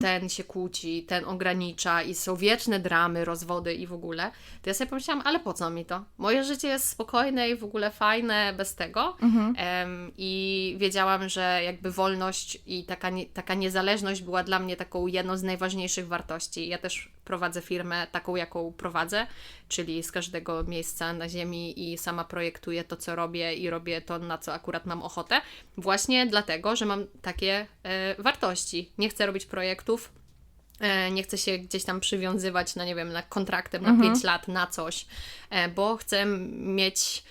ten się kłóci, ten ogranicza i są wieczne dramy, rozwody i w ogóle, to ja sobie pomyślałam, ale po co mi to? Moje życie jest spokojne i w ogóle fajne bez tego. Em, I wiedziałam, że jakby wolność i taka, nie, taka niezależność była dla mnie taką jedną z najważniejszych wartości. Ja też prowadzę firmę taką, jaką prowadzę, czyli z każdego miejsca na ziemi i sama projektuję to, co robię i robię to, na co akurat mam ochotę. Właśnie dlatego, że mam takie e, wartości. Nie chcę robić projektów, e, nie chcę się gdzieś tam przywiązywać na, nie wiem, na kontraktem na 5 lat, na coś, e, bo chcę mieć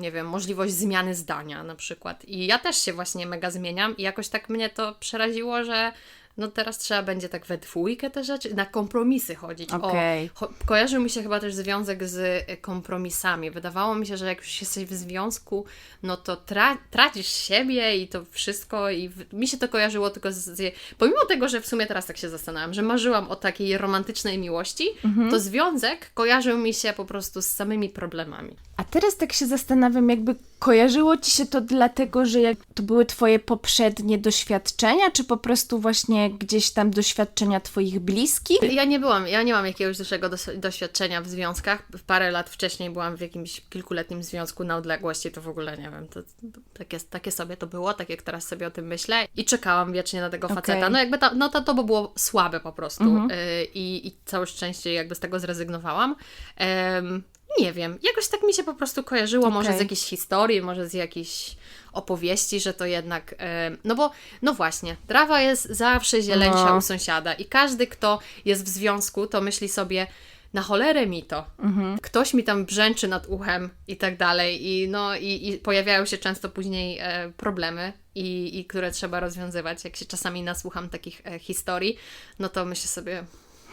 nie wiem, możliwość zmiany zdania na przykład. I ja też się właśnie mega zmieniam i jakoś tak mnie to przeraziło, że no teraz trzeba będzie tak we dwójkę te rzeczy, na kompromisy chodzić. Okej. O, kojarzył mi się chyba też związek z e, kompromisami. Wydawało mi się, że jak już jesteś w związku, no to tra- tracisz siebie i to wszystko i mi się to kojarzyło tylko z, z... Pomimo tego, że w sumie teraz tak się zastanawiam, że marzyłam o takiej romantycznej miłości, to związek kojarzył mi się po prostu z samymi problemami. A teraz tak się zastanawiam, jakby kojarzyło ci się to dlatego, że jak to były twoje poprzednie doświadczenia, czy po prostu właśnie gdzieś tam doświadczenia twoich bliskich? Ja nie byłam, ja nie mam jakiegoś dużego doświadczenia w związkach. Parę lat wcześniej byłam w jakimś kilkuletnim związku na odległości, to w ogóle nie wiem, to, to takie, takie sobie to było, tak jak teraz sobie o tym myślę i czekałam wiecznie na tego faceta. Okej. No jakby ta, no to, to by było słabe po prostu y, i, i całe szczęście jakby z tego zrezygnowałam. Nie wiem, jakoś tak mi się po prostu kojarzyło, może z jakiejś historii, może z jakiejś opowieści, że to jednak, em, no bo, no właśnie, trawa jest zawsze zieleńsza No. u sąsiada i każdy, kto jest w związku, to myśli sobie, na cholerę mi to. Ktoś mi tam brzęczy nad uchem i tak dalej. I, no, i, i pojawiają się często później e, problemy, i, i które trzeba rozwiązywać. Jak się czasami nasłucham takich e, historii, no to myślę sobie,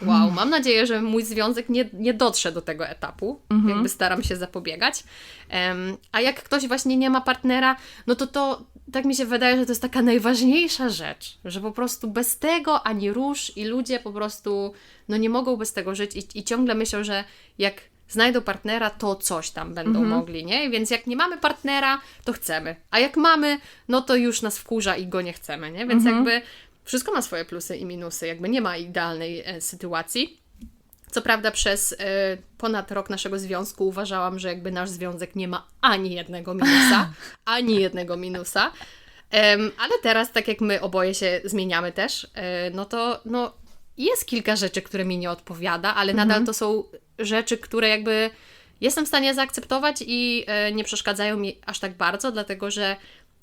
wow, mam nadzieję, że mój związek nie, nie dotrze do tego etapu. Jakby staram się zapobiegać. Em, a jak ktoś właśnie nie ma partnera, no to to tak mi się wydaje, że to jest taka najważniejsza rzecz, że po prostu bez tego ani rusz i ludzie po prostu no nie mogą bez tego żyć i, i ciągle myślą, że jak znajdą partnera, to coś tam będą mogli, nie? Więc jak nie mamy partnera, to chcemy. A jak mamy, no to już nas wkurza i go nie chcemy, nie? Więc jakby wszystko ma swoje plusy i minusy, jakby nie ma idealnej e, sytuacji. Co prawda przez e, ponad rok naszego związku uważałam, że jakby nasz związek nie ma ani jednego minusa, ani jednego minusa. Ale teraz, tak jak my oboje się zmieniamy też, e, no to no, jest kilka rzeczy, które mi nie odpowiada, ale nadal to są rzeczy, które jakby jestem w stanie zaakceptować i nie przeszkadzają mi aż tak bardzo, dlatego że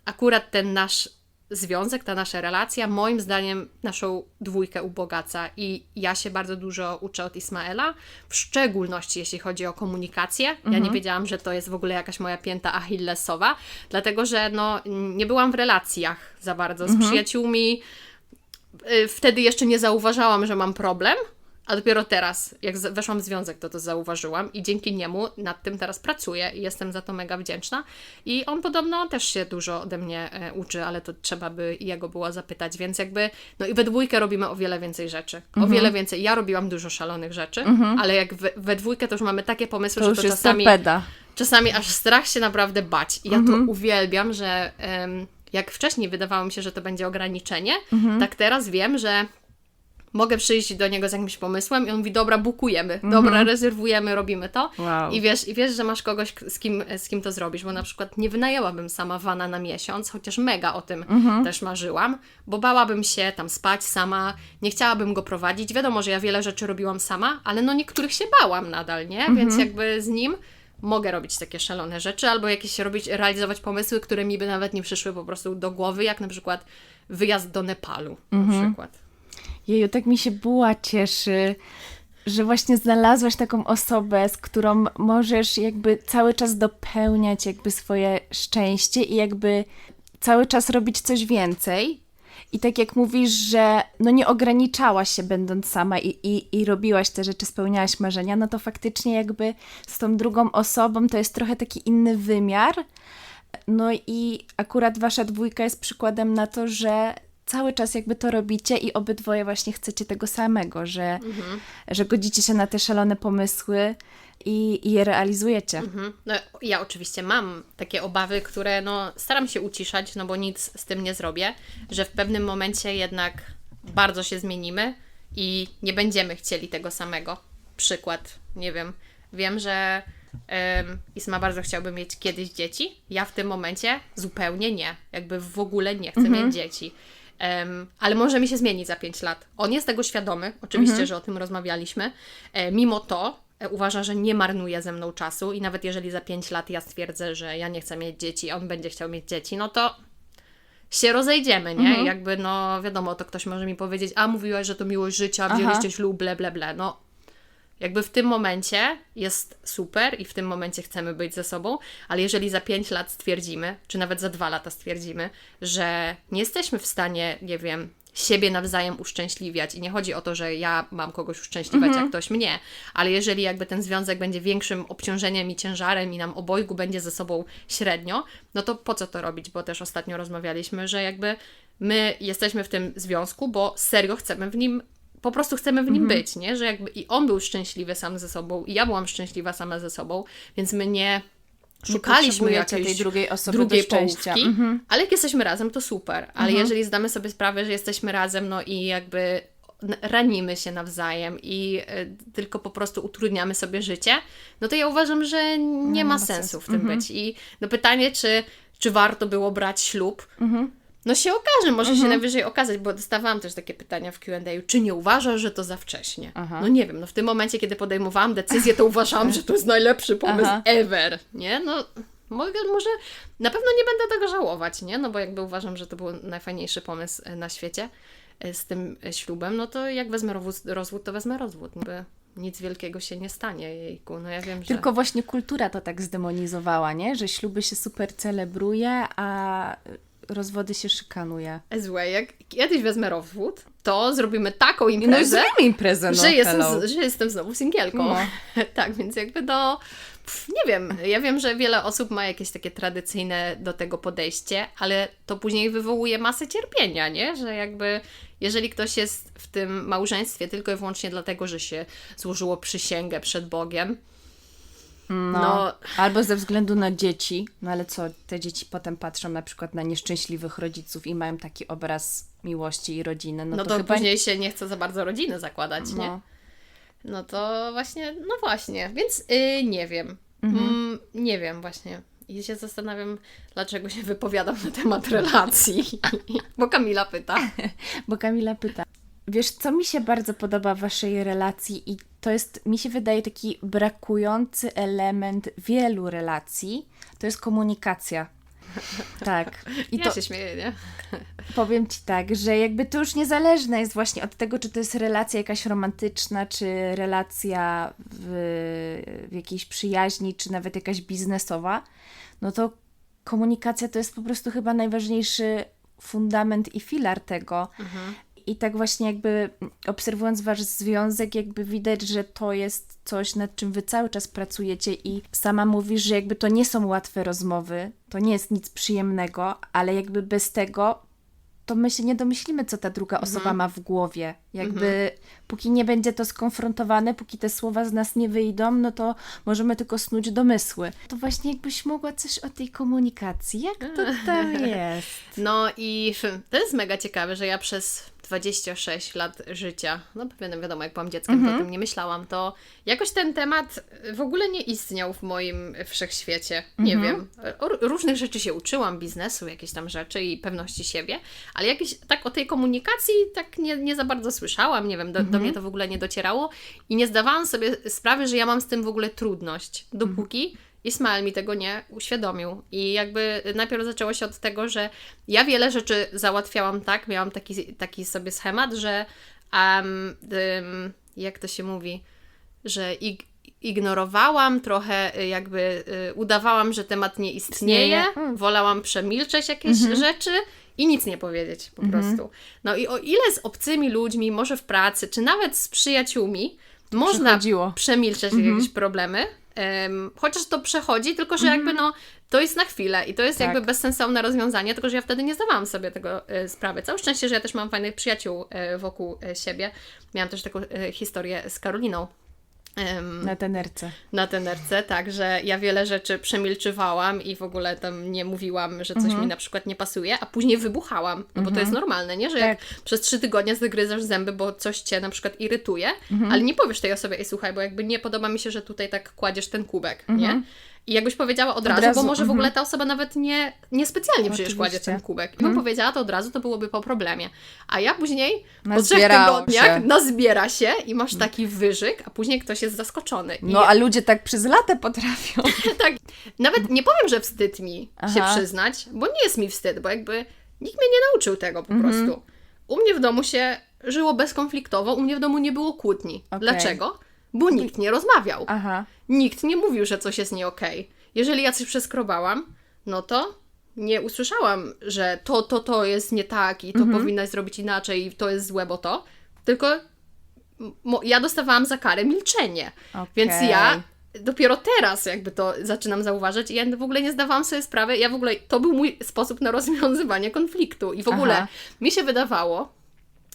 akurat ten nasz związek, ta nasza relacja, moim zdaniem naszą dwójkę ubogaca i ja się bardzo dużo uczę od Ismaela, w szczególności jeśli chodzi o komunikację. Ja nie wiedziałam, że to jest w ogóle jakaś moja pięta achillesowa, dlatego że no, nie byłam w relacjach za bardzo z przyjaciółmi. Y, Wtedy jeszcze nie zauważałam, że mam problem, a dopiero teraz, jak weszłam w związek, to to zauważyłam i dzięki niemu nad tym teraz pracuję i jestem za to mega wdzięczna. I on podobno też się dużo ode mnie e, uczy, ale to trzeba by jego było zapytać, więc jakby, no i we dwójkę robimy o wiele więcej rzeczy. O wiele więcej. Ja robiłam dużo szalonych rzeczy, ale jak we, we dwójkę to już mamy takie pomysły, To że już to jest czasami torpeda. czasami aż strach się naprawdę bać. I ja to uwielbiam, że jak wcześniej wydawało mi się, że to będzie ograniczenie, tak teraz wiem, że mogę przyjść do niego z jakimś pomysłem i on mówi, dobra, bukujemy, dobra, rezerwujemy, robimy to. Wow. I wiesz, I wiesz, że masz kogoś, z kim, z kim to zrobisz, bo na przykład nie wynajęłabym sama wana na miesiąc, chociaż mega o tym też marzyłam, bo bałabym się tam spać sama, nie chciałabym go prowadzić. Wiadomo, że ja wiele rzeczy robiłam sama, ale no niektórych się bałam nadal, nie? Więc jakby z nim mogę robić takie szalone rzeczy, albo jakieś robić, realizować pomysły, które mi by nawet nie przyszły po prostu do głowy, jak na przykład wyjazd do Nepalu na przykład. Jeju, tak mi się buła cieszy, że właśnie znalazłaś taką osobę, z którą możesz jakby cały czas dopełniać jakby swoje szczęście i jakby cały czas robić coś więcej. I tak jak mówisz, że no nie ograniczałaś się będąc sama i, i, i robiłaś te rzeczy, spełniałaś marzenia, no to faktycznie jakby z tą drugą osobą to jest trochę taki inny wymiar. No i akurat wasza dwójka jest przykładem na to, że cały czas jakby to robicie i obydwoje właśnie chcecie tego samego, że, że godzicie się na te szalone pomysły i, i je realizujecie. Mhm. No, ja oczywiście mam takie obawy, które no, staram się uciszać, no bo nic z tym nie zrobię, że w pewnym momencie jednak bardzo się zmienimy i nie będziemy chcieli tego samego. Przykład, nie wiem, wiem, że um, Isma bardzo chciałby mieć kiedyś dzieci. Ja w tym momencie zupełnie nie. Jakby w ogóle nie chcę mieć dzieci. Um, ale może mi się zmienić za 5 lat. On jest tego świadomy, oczywiście, że o tym rozmawialiśmy. E, mimo to e, uważa, że nie marnuje ze mną czasu i nawet jeżeli za 5 lat ja stwierdzę, że ja nie chcę mieć dzieci, on będzie chciał mieć dzieci, no to się rozejdziemy, nie? Mhm. Jakby, no wiadomo, to ktoś może mi powiedzieć, a mówiłaś, że to miłość życia, wzięliście ślub, ble, ble, ble. No, jakby w tym momencie jest super i w tym momencie chcemy być ze sobą, ale jeżeli za 5 lat stwierdzimy, czy nawet za 2 lata stwierdzimy, że nie jesteśmy w stanie, nie wiem, siebie nawzajem uszczęśliwiać i nie chodzi o to, że ja mam kogoś uszczęśliwiać, Mhm. a ktoś mnie, ale jeżeli jakby ten związek będzie większym obciążeniem i ciężarem i nam obojgu będzie ze sobą średnio, no to po co to robić? Bo też ostatnio rozmawialiśmy, że jakby my jesteśmy w tym związku, bo serio chcemy w nim po prostu chcemy w nim Mhm. być, nie? Że jakby i on był szczęśliwy sam ze sobą, i ja byłam szczęśliwa sama ze sobą, więc my nie szukaliśmy jakiejś tej drugiej osoby drugiej połówki, Mhm. ale jak jesteśmy razem, to super. Ale jeżeli zdamy sobie sprawę, że jesteśmy razem, no i jakby ranimy się nawzajem i y, tylko po prostu utrudniamy sobie życie, no to ja uważam, że nie ma ma sensu w tym być. I no pytanie, czy, czy warto było brać ślub? No się okaże, może się najwyżej okazać, bo dostawałam też takie pytania w Q&A, czy nie uważasz, że to za wcześnie? Aha. No nie wiem, no w tym momencie, kiedy podejmowałam decyzję, to uważałam, że to jest najlepszy pomysł Aha. ever, nie? No mogę, może na pewno nie będę tego żałować, nie? No bo jakby uważam, że to był najfajniejszy pomysł e, na świecie e, z tym e, ślubem, no to jak wezmę rozwód, rozwód to wezmę rozwód. Jakby nic wielkiego się nie stanie, jejku, no ja wiem, że... Tylko właśnie kultura to tak zdemonizowała, nie? Że śluby się super celebruje, a rozwody się szykanuje. Złe, jak kiedyś wezmę rozwód, to zrobimy taką No imprezę, zrobimy imprezę, no że, jestem, z- że jestem znowu singielką. No. tak, więc jakby no, pff, nie wiem, ja wiem, że wiele osób ma jakieś takie tradycyjne do tego podejście, ale to później wywołuje masę cierpienia, nie? Że jakby jeżeli ktoś jest w tym małżeństwie tylko i wyłącznie dlatego, że się złożyło przysięgę przed Bogiem, No. no, Albo ze względu na dzieci, no ale co, te dzieci potem patrzą na przykład na nieszczęśliwych rodziców i mają taki obraz miłości i rodziny, no, no, to, to, chyba... później się nie chce za bardzo rodziny zakładać, nie? No. No to właśnie, no właśnie, więc y, nie wiem. Mm, nie wiem właśnie. I się zastanawiam, dlaczego się wypowiadam na temat relacji. Bo Kamila pyta. Bo Kamila pyta, wiesz, co mi się bardzo podoba w waszej relacji i to jest, mi się wydaje, taki brakujący element wielu relacji, to jest komunikacja. Tak. I ja to się śmieję, nie? powiem Ci tak, że jakby to już niezależne jest właśnie od tego, czy to jest relacja jakaś romantyczna, czy relacja w, w jakiejś przyjaźni, czy nawet jakaś biznesowa, no to komunikacja to jest po prostu chyba najważniejszy fundament i filar tego. I tak właśnie jakby obserwując wasz związek, jakby widać, że to jest coś, nad czym wy cały czas pracujecie i sama mówisz, że jakby to nie są łatwe rozmowy, to nie jest nic przyjemnego, ale jakby bez tego to my się nie domyślimy, co ta druga osoba ma w głowie. Jakby póki nie będzie to skonfrontowane, póki te słowa z nas nie wyjdą, no to możemy tylko snuć domysły. To właśnie jakbyś mogła coś o tej komunikacji. Jak to tam jest? No i to jest mega ciekawe, że ja przez 26 lat życia, no pewnie wiadomo, jak byłam dzieckiem, to o tym nie myślałam, to jakoś ten temat w ogóle nie istniał w moim wszechświecie. Nie wiem. O różnych rzeczy się uczyłam, biznesu, jakieś tam rzeczy i pewności siebie, ale jakieś tak o tej komunikacji tak nie, nie za bardzo słyszałam, nie wiem, do, do mnie to w ogóle nie docierało i nie zdawałam sobie sprawy, że ja mam z tym w ogóle trudność, dopóki Ismael mi tego nie uświadomił. I jakby najpierw zaczęło się od tego, że ja wiele rzeczy załatwiałam tak, miałam taki, taki sobie schemat, że um, ym, jak to się mówi, że ig- ignorowałam trochę, y, jakby y, udawałam, że temat nie istnieje, Istnieje. Mm. wolałam przemilczeć jakieś rzeczy i nic nie powiedzieć po prostu. No i o ile z obcymi ludźmi, może w pracy, czy nawet z przyjaciółmi, można przemilczeć jakieś problemy, em, chociaż to przechodzi, tylko że jakby no, to jest na chwilę i to jest Tak. jakby bezsensowne rozwiązanie, tylko że ja wtedy nie zdawałam sobie tego e, sprawy. Całe szczęście, że ja też mam fajnych przyjaciół e, wokół e, siebie. Miałam też taką historię z Karoliną, Na tenerce. na tenerce, tak, że ja wiele rzeczy przemilczywałam i w ogóle tam nie mówiłam, że coś Mhm. mi na przykład nie pasuje, a później wybuchałam, no bo to jest normalne, nie? Że jak Tak. przez trzy tygodnie zagryzasz zęby, bo coś cię na przykład irytuje, Mhm. ale nie powiesz tej osobie, ej słuchaj, bo jakby nie podoba mi się, że tutaj tak kładziesz ten kubek, nie? I jakbyś powiedziała od, razu, Mhm. razu, bo może w mhm. ogóle ta osoba nawet nie, nie specjalnie przecież kładzie. Mhm. ten kubek. Gdybym powiedziała to od razu, to byłoby po problemie. A ja później po trzech tygodniach się. nazbiera się i masz taki wyżyk, a później ktoś jest zaskoczony. I No, a ludzie tak przez lata potrafią. tak, nawet nie powiem, że wstyd mi się Aha. przyznać, bo nie jest mi wstyd, bo jakby nikt mnie nie nauczył tego po Mhm. prostu. U mnie w domu się żyło bezkonfliktowo, u mnie w domu nie było kłótni. Okej. Dlaczego? Bo nikt nie rozmawiał. Aha. Nikt nie mówił, że coś jest nie okej. Jeżeli ja coś przeskrobałam, no to nie usłyszałam, że to, to, to jest nie tak i to Mhm. powinnaś zrobić inaczej i to jest złe, bo to. Tylko ja dostawałam za karę milczenie. Więc Okej. ja dopiero teraz jakby to zaczynam zauważać i ja w ogóle nie zdawałam sobie sprawy, ja w ogóle, to był mój sposób na rozwiązywanie konfliktu i w ogóle Aha. mi się wydawało,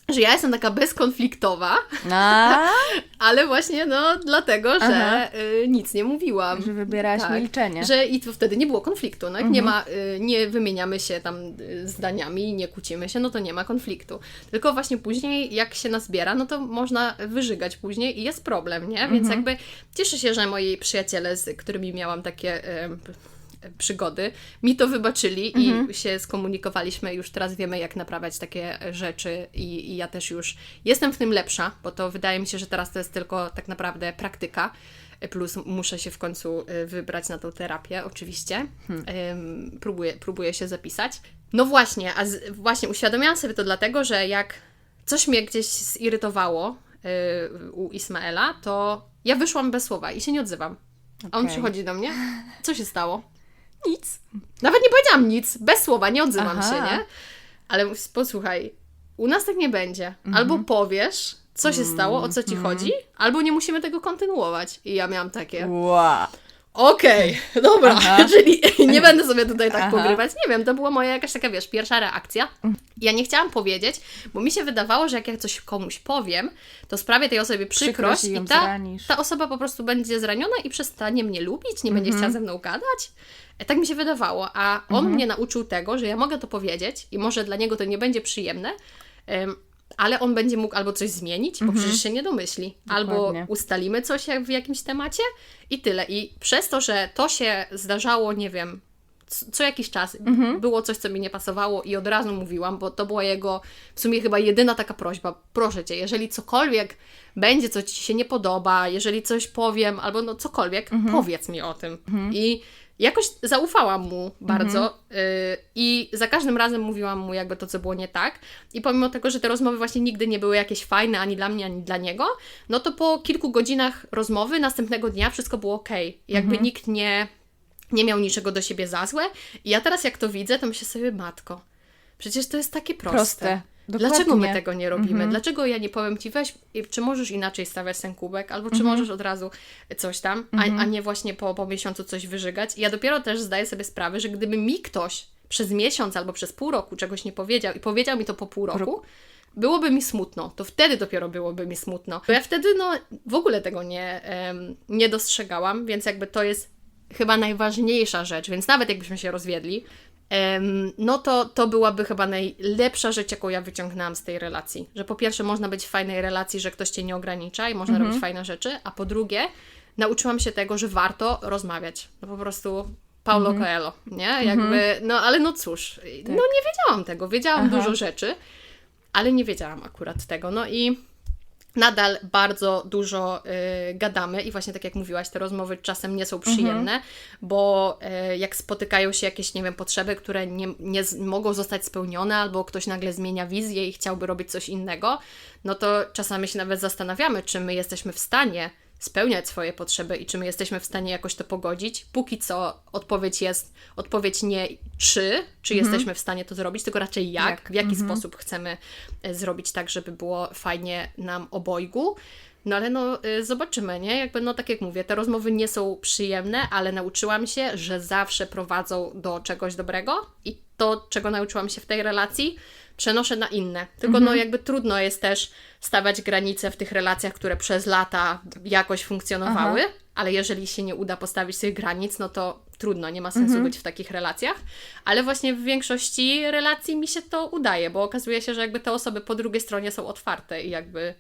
że ja jestem taka bezkonfliktowa, ale właśnie no dlatego, że y, nic nie mówiłam. że wybierałaś milczenie. Mhm. Że i to wtedy nie było konfliktu. No jak nie ma, y, nie wymieniamy się tam y, zdaniami, nie kłócimy się, no to nie ma konfliktu. Tylko właśnie później, jak się nazbiera, no to można wyżygać później i jest problem, nie? Więc Mhm. jakby cieszę się, że moi przyjaciele, z którymi miałam takie y, przygody, mi to wybaczyli Mhm. i się skomunikowaliśmy. Już teraz wiemy, jak naprawiać takie rzeczy i, i ja też już jestem w tym lepsza, bo to wydaje mi się, że teraz to jest tylko tak naprawdę praktyka. Plus muszę się w końcu y, wybrać na tą terapię, oczywiście. Ym, próbuję, próbuję się zapisać. No właśnie, a z, właśnie uświadomiłam sobie to dlatego, że jak coś mnie gdzieś zirytowało y, u Ismaela, to ja wyszłam bez słowa i się nie odzywam. A on przychodzi do mnie. Co się stało? Nic. Nawet nie powiedziałam nic, bez słowa, nie odzywam Aha. się, nie? Ale posłuchaj, u nas tak nie będzie. Mhm. Albo powiesz, co się stało, o co ci chodzi, albo nie musimy tego kontynuować. I ja miałam takie, Wow. Okej, dobra, Aha. czyli nie będę sobie tutaj tak Aha. pogrywać. Nie wiem, to była moja jakaś taka, wiesz, pierwsza reakcja. Ja nie chciałam powiedzieć, bo mi się wydawało, że jak ja coś komuś powiem, to sprawię tej osobie przykrość Przykrość i ta, zranisz. ta osoba po prostu będzie zraniona i przestanie mnie lubić, nie będzie Mhm. chciała ze mną gadać. E, Tak mi się wydawało, a on Mhm. mnie nauczył tego, że ja mogę to powiedzieć i może dla niego to nie będzie przyjemne, em, ale on będzie mógł albo coś zmienić, bo przecież się nie domyśli, albo Mhm. Dokładnie. ustalimy coś jak w jakimś temacie i tyle. I przez to, że to się zdarzało, nie wiem, co jakiś czas Mhm. było coś, co mi nie pasowało i od razu mówiłam, bo to była jego w sumie chyba jedyna taka prośba. Proszę Cię, jeżeli cokolwiek będzie, co Ci się nie podoba, jeżeli coś powiem, albo no cokolwiek, Mhm. powiedz mi o tym. I jakoś zaufałam mu bardzo Mhm. y, i za każdym razem mówiłam mu jakby to, co było nie tak. I pomimo tego, że te rozmowy właśnie nigdy nie były jakieś fajne ani dla mnie, ani dla niego, no to po kilku godzinach rozmowy następnego dnia wszystko było ok. Jakby Mhm. nikt nie, nie miał niczego do siebie za złe. I ja teraz jak to widzę, to myślę sobie, matko, przecież to jest takie proste. Proste. Dlaczego my Dokładnie. tego nie robimy? Dlaczego ja nie powiem ci, weź, czy możesz inaczej stawiać ten kubek, albo czy możesz od razu coś tam, a, a nie właśnie po, po miesiącu coś wyżygać. I ja dopiero też zdaję sobie sprawę, że gdyby mi ktoś przez miesiąc albo przez pół roku czegoś nie powiedział i powiedział mi to po pół roku, byłoby mi smutno. To wtedy dopiero byłoby mi smutno. Bo ja wtedy no w ogóle tego nie, em, nie dostrzegałam, więc jakby to jest chyba najważniejsza rzecz, więc nawet jakbyśmy się rozwiedli, no to to byłaby chyba najlepsza rzecz, jaką ja wyciągnęłam z tej relacji. Że po pierwsze można być w fajnej relacji, że ktoś Cię nie ogranicza i można robić fajne rzeczy, a po drugie nauczyłam się tego, że warto rozmawiać. No po prostu Paulo Coelho, nie? Jakby, no ale no cóż, no nie wiedziałam tego, wiedziałam Aha. dużo rzeczy, ale nie wiedziałam akurat tego, no i nadal bardzo dużo y, gadamy i właśnie tak jak mówiłaś, te rozmowy czasem nie są przyjemne, bo y, jak spotykają się jakieś, nie wiem, potrzeby, które nie, nie mogą zostać spełnione, albo ktoś nagle zmienia wizję i chciałby robić coś innego, no to czasami się nawet zastanawiamy, czy my jesteśmy w stanie spełniać swoje potrzeby i czy my jesteśmy w stanie jakoś to pogodzić. Póki co odpowiedź jest, odpowiedź nie czy, czy jesteśmy w stanie to zrobić, tylko raczej jak, Jak. w jaki sposób chcemy e, zrobić tak, żeby było fajnie nam obojgu. No ale no y, zobaczymy, nie? Jakby no tak jak mówię, te rozmowy nie są przyjemne, ale nauczyłam się, że zawsze prowadzą do czegoś dobrego i to, czego nauczyłam się w tej relacji, przenoszę na inne. Tylko no jakby trudno jest też stawiać granice w tych relacjach, które przez lata jakoś funkcjonowały, ale jeżeli się nie uda postawić tych granic, no to trudno, nie ma sensu być w takich relacjach. Ale właśnie w większości relacji mi się to udaje, bo okazuje się, że jakby te osoby po drugiej stronie są otwarte i jakby